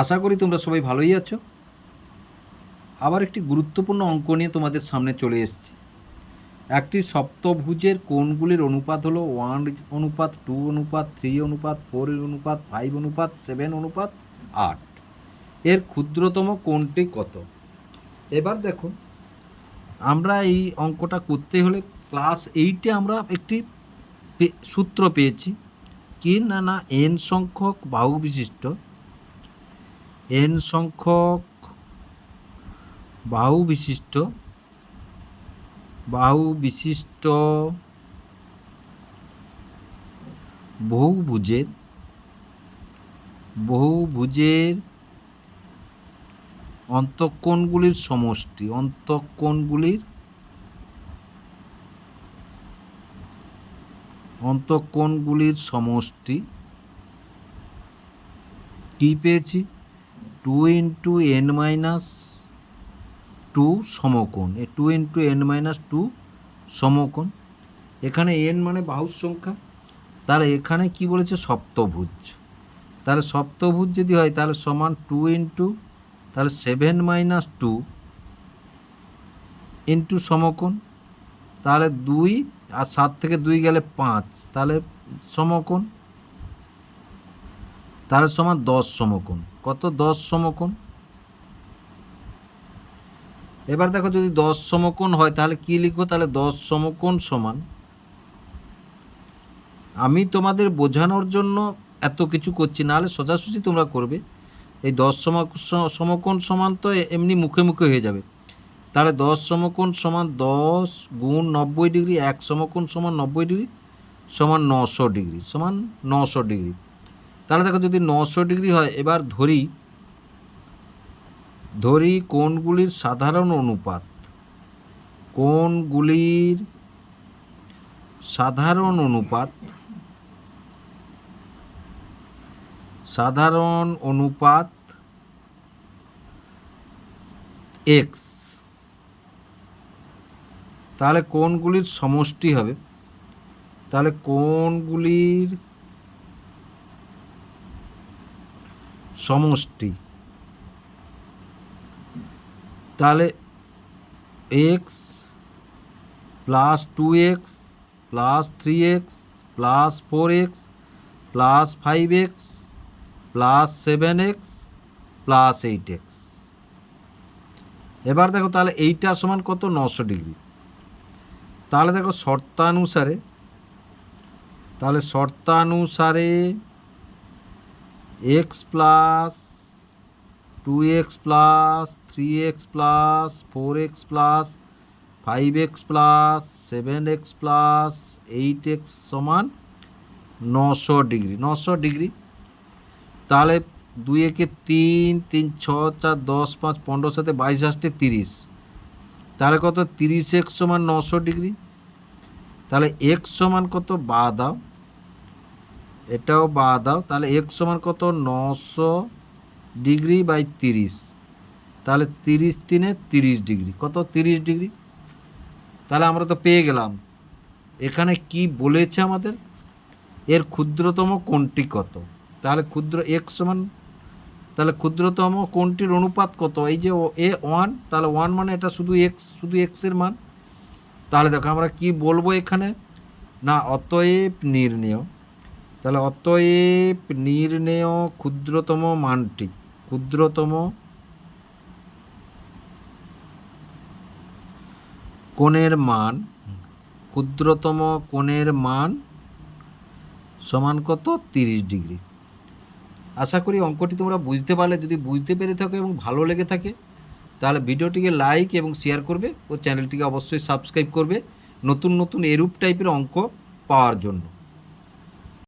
আশা করি তোমরা সবাই ভালোই আছো। আবার একটি গুরুত্বপূর্ণ অঙ্ক নিয়ে তোমাদের সামনে চলে এসেছি। একটি সপ্তভুজের কোণগুলির অনুপাত হলো ওয়ান অনুপাত টু অনুপাত থ্রি অনুপাত ফোর অনুপাত ফাইভ অনুপাত সেভেন অনুপাত আট এর ক্ষুদ্রতম কোণটি কত? এবার দেখো, আমরা এই অঙ্কটা করতে হলে ক্লাস এইটে আমরা একটি সূত্র পেয়েছি। কি না না এন সংখ্যক বাহু বিশিষ্ট? এন সংখ্যক বাহু বিশিষ্ট বাহু বিশিষ্ট বহুভুজের বহুভুজের অন্তঃকোণগুলির সমষ্টি, অন্তঃকোণগুলির অন্তঃকোণগুলির সমষ্টি। কি পেয়েছি? Two into n minus two সমকোণ। এ two into n minus two সমকোণ। এখানে এন মানে বাহুর সংখ্যা। তাহলে এখানে কি বলেছে? সপ্তভুজ। তাহলে সপ্তভুজ যদি হয়, তাহলে সমান টু ইন্টু তাহলে সেভেন মাইনাস টু ইন্টু সমকোণ। তাহলে দুই, আর সাত থেকে দুই গেলে পাঁচ। তাহলে সমকোণ। তাহলে সমান দশ সমকোণ। কত দশ সমকোণ? এবার দেখো যদি দশ সমকোণ হয়, তাহলে কি লিখব? তাহলে দশ সমকোণ সমান। আমি তোমাদের বোঝানোর জন্য এত কিছু করছি, নাহলে সোজাসুজি তোমরা করবে। এই দশ সম- সমকোণ সমান তো এমনি মুখে মুখে হয়ে যাবে। তাহলে দশ সমকোণ সমান দশ গুণ নব্বই ডিগ্রি, এক সমকোণ সমান নব্বই ডিগ্রি, সমান নশো ডিগ্রি, সমান নশো ডিগ্রি। তাহলে দেখো যদি নশো ডিগ্রি হয়, এবার ধরি ধরি কোণগুলির সাধারণ অনুপাত। কোণগুলির সাধারণ অনুপাত সাধারণ অনুপাত এক্স তাহলে কোনগুলির সমষ্টি হবে। তাহলে কোণগুলির সমষ্টি। তাহলে x plus two x plus three x plus four x plus five x plus seven x plus eight x এবার দেখো তাহলে এইটা সমান কত? নশো ডিগ্রি। তাহলে দেখো শর্তানুসারে, তাহলে শর্তানুসারে x plus two x plus three x plus four x plus five x plus seven x plus eight x সমান নশো ডিগ্রি নশো ডিগ্রি। তাহলে দুই একে তিন তিন, ছ, চার, দশ, পাঁচ, পনেরো সাথে বাইশ আসতে তিরিশ। তাহলে কত? তিরিশ এক্স সমান নশো ডিগ্রি। তাহলে এক্স সমান কত? বা দাও। এটাও বা দাও। তাহলে এক্স সমান কত? নশো ডিগ্রি বাই তিরিশ। তাহলে তিরিশ তিনে তিরিশ ডিগ্রি। কত? তিরিশ ডিগ্রি। তাহলে আমরা তো পেয়ে গেলাম। এখানে কি বলেছে আমাদের? এর ক্ষুদ্রতম কোণটি কত? তাহলে ক্ষুদ্র এক্স সমান, তাহলে ক্ষুদ্রতম কোণটির অনুপাত কত? এই যে এ ওয়ান, তাহলে ওয়ান মানে এটা শুধু এক্স শুধু এক্সের মান। তাহলে দেখো আমরা কি বলব এখানে? না, অতএব নির্ণেয়। তাহলে অতএব নির্ণেয় ক্ষুদ্রতম মানটি, ক্ষুদ্রতম কোণের মান, ক্ষুদ্রতম কোণের মান সমান কত? তিরিশ ডিগ্রি। আশা করি অঙ্কটি তোমরা বুঝতে পারলে। যদি বুঝতে পেরে থাকো এবং ভালো লেগে থাকে, তাহলে ভিডিওটিকে লাইক এবং শেয়ার করবে ও চ্যানেলটিকে অবশ্যই সাবস্ক্রাইব করবে নতুন নতুন এরূপ টাইপের অঙ্ক পাওয়ার জন্য।